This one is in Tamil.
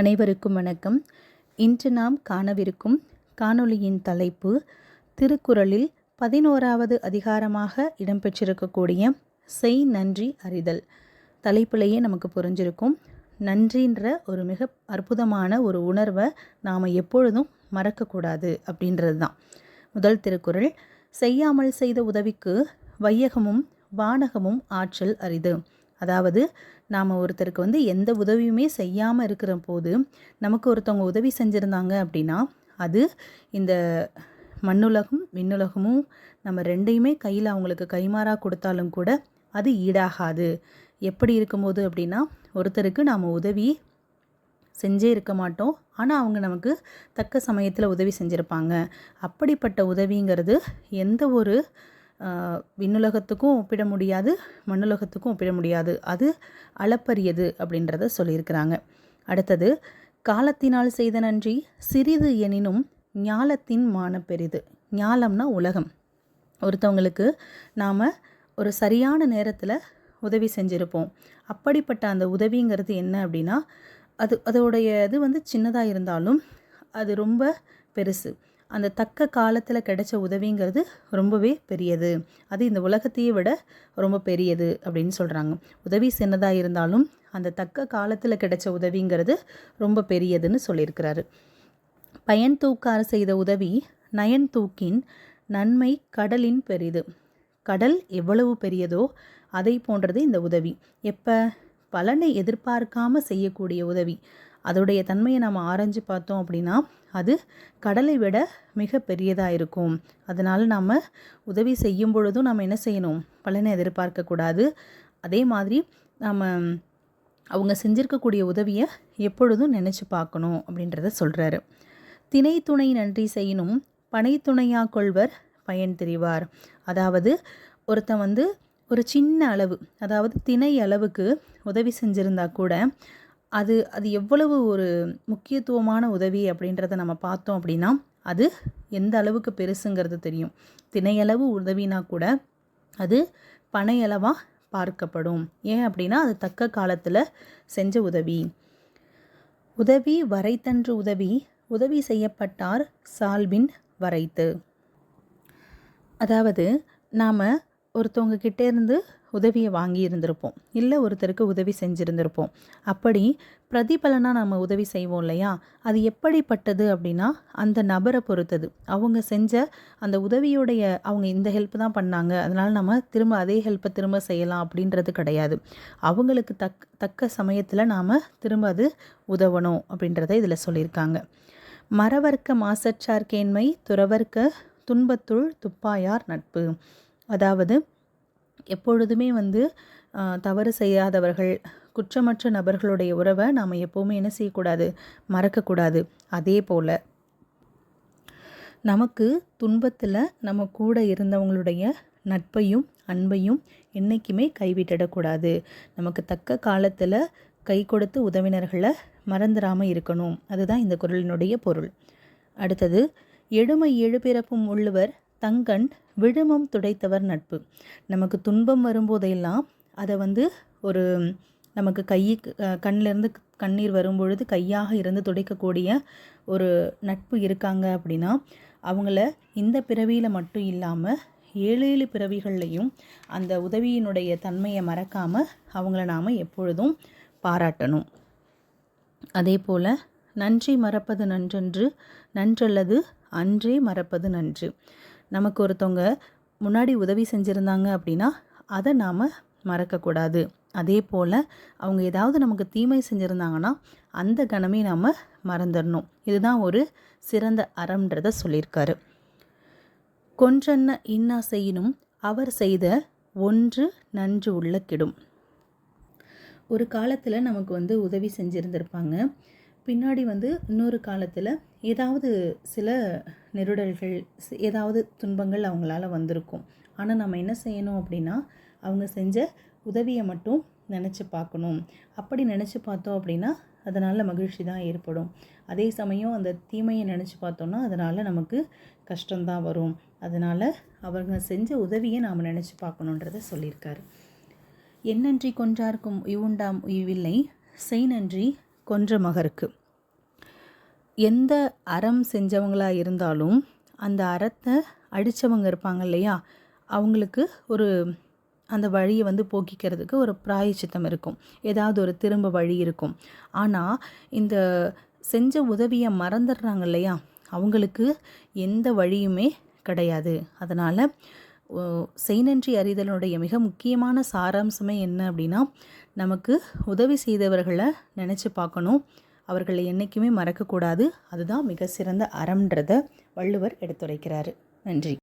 அனைவருக்கும் வணக்கம். இன்று நாம் காணவிருக்கும் காணொளியின் தலைப்பு திருக்குறளில் பதினோராவது அதிகாரமாக இடம்பெற்றிருக்கக்கூடிய செய் நன்றி அறிதல். தலைப்பிலேயே நமக்கு புரிஞ்சிருக்கும். நன்றின்ற ஒரு மிக அற்புதமான ஒரு உணர்வை நாம் எப்பொழுதும் மறக்கக்கூடாது அப்படின்றது தான் முதல் திருக்குறள் செய்யாமல் செய்த உதவிக்கு வையகமும் வானகமும் ஆற்றல் அரிது. அதாவது நாம் ஒருத்தருக்கு வந்து எந்த உதவியுமே செய்யாமல் இருக்கிற போது நமக்கு ஒருத்தவங்க உதவி செஞ்சுருந்தாங்க அப்படின்னா அது இந்த மண்ணுலகம் விண்ணுலகமும் நம்ம ரெண்டையுமே கையில் அவங்களுக்கு கைமாறாக கொடுத்தாலும் கூட அது ஈடாகாது. எப்படி இருக்கும்போது அப்படின்னா ஒருத்தருக்கு நாம் உதவி செஞ்சே இருக்க மாட்டோம். ஆனால் அவங்க நமக்கு தக்க சமயத்தில் உதவி செஞ்சுருப்பாங்க. அப்படிப்பட்ட உதவிங்கிறது எந்த ஒரு விண்ணுலகத்துக்கும் ஒப்பிட முடியாது மண்ணுலகத்துக்கும் ஒப்பிட முடியாது. அது அளப்பரியது அப்படின்றத சொல்லியிருக்கிறாங்க. அடுத்தது காலத்தினால் செய்த நன்றி சிறிது எனினும் ஞாலத்தின் மான பெரிது. ஞாலம்னா உலகம். ஒருத்தவங்களுக்கு நாம் ஒரு சரியான நேரத்தில் உதவி செஞ்சுருப்போம். அப்படிப்பட்ட அந்த உதவிங்கிறது என்ன அப்படின்னா அது அதோடைய இது வந்து சின்னதாக இருந்தாலும் அது ரொம்ப பெருசு. அந்த தக்க காலத்தில் கிடைச்ச உதவிங்கிறது ரொம்பவே பெரியது. அது இந்த உலகத்தையே விட ரொம்ப பெரியது அப்படின்னு சொல்கிறாங்க உதவி சின்னதாக இருந்தாலும் அந்த தக்க காலத்தில் கிடைச்ச உதவிங்கிறது ரொம்ப பெரியதுன்னு சொல்லியிருக்கிறாரு. பயன் தூக்கார் செய்த உதவி நயன் தூக்கின் நன்மை கடலின் பெரிது. கடல் எவ்வளவு பெரியதோ அதை போன்றது இந்த உதவி. எப்போ? பலனை எதிர்பார்க்காம செய்யக்கூடிய உதவி. அதோடைய தன்மையை நம்ம ஆராய்ஞ்சு பார்த்தோம் அப்படின்னா அது கடலை விட மிக பெரியதாக இருக்கும். அதனால் நாம் உதவி செய்யும் பொழுதும் நம்ம என்ன செய்யணும்? பலனை எதிர்பார்க்கக்கூடாது அதே மாதிரி நம்ம அவங்க செஞ்சிருக்கக்கூடிய உதவியை எப்பொழுதும் நினச்சி பார்க்கணும் அப்படின்றத சொல்கிறாரு திணை துணை நன்றி செய்யணும் பனை துணையாக கொள்வர் பயன் தெரிவார். அதாவது ஒருத்தன் வந்து ஒரு சின்ன அளவு அதாவது திணை அளவுக்கு உதவி செஞ்சுருந்தா கூட அது அது எவ்வளவு ஒரு முக்கியத்துவமான உதவி அப்படின்றத நம்ம பார்த்தோம் அப்படின்னா அது எந்த அளவுக்கு பெருசுங்கிறது தெரியும். தினையளவு உதவினா கூட அது பனையளவாக பார்க்கப்படும். ஏன் அப்படின்னா அது தக்க காலத்தில் செஞ்ச உதவி. உதவி வரைத்தன்று உதவி உதவி செய்யப்பட்டார் சால்பின் வரைத்து. அதாவது நாம் ஒருத்தவங்க கிட்டே இருந்து உதவியை வாங்கி இருந்திருப்போம். இல்லை ஒருத்தருக்கு உதவி செஞ்சுருந்திருப்போம். அப்படி பிரதிபலனாக நம்ம உதவி செய்வோம் இல்லையா? அது எப்படிப்பட்டது அப்படின்னா அந்த நபரை பொறுத்தது. அவங்க செஞ்ச அந்த உதவியுடைய அவங்க இந்த ஹெல்ப் தான் பண்ணாங்க. அதனால் நம்ம திரும்ப அதே ஹெல்ப்பை திரும்ப செய்யலாம் அப்படின்றது கிடையாது. அவங்களுக்கு தக் தக்க சமயத்தில் நாம் திரும்ப அது உதவணும் அப்படின்றத இதில் சொல்லியிருக்காங்க. மறவர்க்க மாசற்றார்கேண்மை துறவர்க்க துன்பத்துள் துப்பாயார் நட்பு. அதாவது எப்பொழுதுமே வந்து தவறு செய்யாதவர்கள் குற்றமற்ற நபர்களுடைய உறவை நாம் எப்போவுமே என்ன செய்யக்கூடாது? மறக்கக்கூடாது. அதே போல் நமக்கு துன்பத்தில் நம்ம கூட இருந்தவங்களுடைய நட்பையும் அன்பையும் என்றைக்குமே கைவிட்டிடக்கூடாது. நமக்கு தக்க காலத்தில் கை கொடுத்து உதவினர்களை மறந்துடாமல் இருக்கணும். அதுதான் இந்த குரலினுடைய பொருள். அடுத்தது எழுமை எழுபிறப்பும் உள்ளவர் தங்கண் விழுமம் துடைத்தவர் நட்பு. நமக்கு துன்பம் வரும்போதெல்லாம் அதை வந்து ஒரு நமக்கு கை கண்ணிலேருந்து கண்ணீர் வரும்பொழுது கையாக இருந்து துடைக்கக்கூடிய ஒரு நட்பு இருக்காங்க அப்படின்னா அவங்கள இந்த பிறவியில் மட்டும் இல்லாமல் ஏழு ஏழு பிறவிகள்லையும் அந்த உதவியினுடைய தன்மையை மறக்காமல் அவங்கள நாம் எப்பொழுதும் பாராட்டணும். அதே போல் நன்றி மறப்பது நன்றன்று நன்றல்லது அன்றே மறப்பது நன்று. நமக்கு ஒருத்தவங்க முன்னாடி உதவி செஞ்சுருந்தாங்க அப்படின்னா அதை நாம் மறக்கக்கூடாது. அதே போல் அவங்க ஏதாவது நமக்கு தீமை செஞ்சுருந்தாங்கன்னா அந்த கணமே நாம் மறந்துடணும் இதுதான் ஒரு சிறந்த அறம்ன்றத சொல்லியிருக்காரு. கொன்றன்ன இன்னா செய்யினும் அவர் செய்த ஒன்று நன்று உள்ள கெடும். ஒரு காலத்தில் நமக்கு வந்து உதவி செஞ்சுருந்துருப்பாங்க. பின்னாடி வந்து இன்னொரு காலத்தில் ஏதாவது சில நெருடல்கள் ஏதாவது துன்பங்கள் அவங்களால வந்திருக்கும். ஆனால் நம்ம என்ன செய்யணும் அப்படின்னா அவங்க செஞ்ச உதவியை மட்டும் நினச்சி பார்க்கணும் அப்படி நினச்சி பார்த்தோம் அப்படின்னா அதனால் மகிழ்ச்சி தான் ஏற்படும். அதே சமயம் அந்த தீமையை நினச்சி பார்த்தோன்னா அதனால் நமக்கு கஷ்டம்தான் வரும். அதனால் அவங்க செஞ்ச உதவியை நாம் நினச்சி பார்க்கணுன்றத சொல்லியிருக்காரு எண்ணன்றி கொன்றார்க்கும் உய்வுண்டாம் உய்வில்லை செய் நன்றி கொன்ற மகருக்கு. எந்த அறம் செஞ்சவங்களாக இருந்தாலும் அந்த அறத்தை அடித்தவங்க இருப்பாங்க இல்லையா? அவங்களுக்கு ஒரு அந்த வழியை வந்து போக்கிக்கிறதுக்கு ஒரு பிராயச்சித்தம் இருக்கும். ஏதாவது ஒரு திரும்ப வழி இருக்கும். ஆனால் இந்த செஞ்ச உதவியை மறந்துடுறாங்க இல்லையா? அவங்களுக்கு எந்த வழியுமே கிடையாது. அதனால் செய்நன்றி அறிதலுடைய மிக முக்கியமான சாராம்சமே என்ன அப்படின்னா நமக்கு உதவி செய்தவர்களை நினச்சி பார்க்கணும். அவர்களை என்றைக்குமே மறக்கக்கூடாது. அதுதான் மிக சிறந்த அறம்ன்றதை வள்ளுவர் எடுத்துரைக்கிறாரு. நன்றி.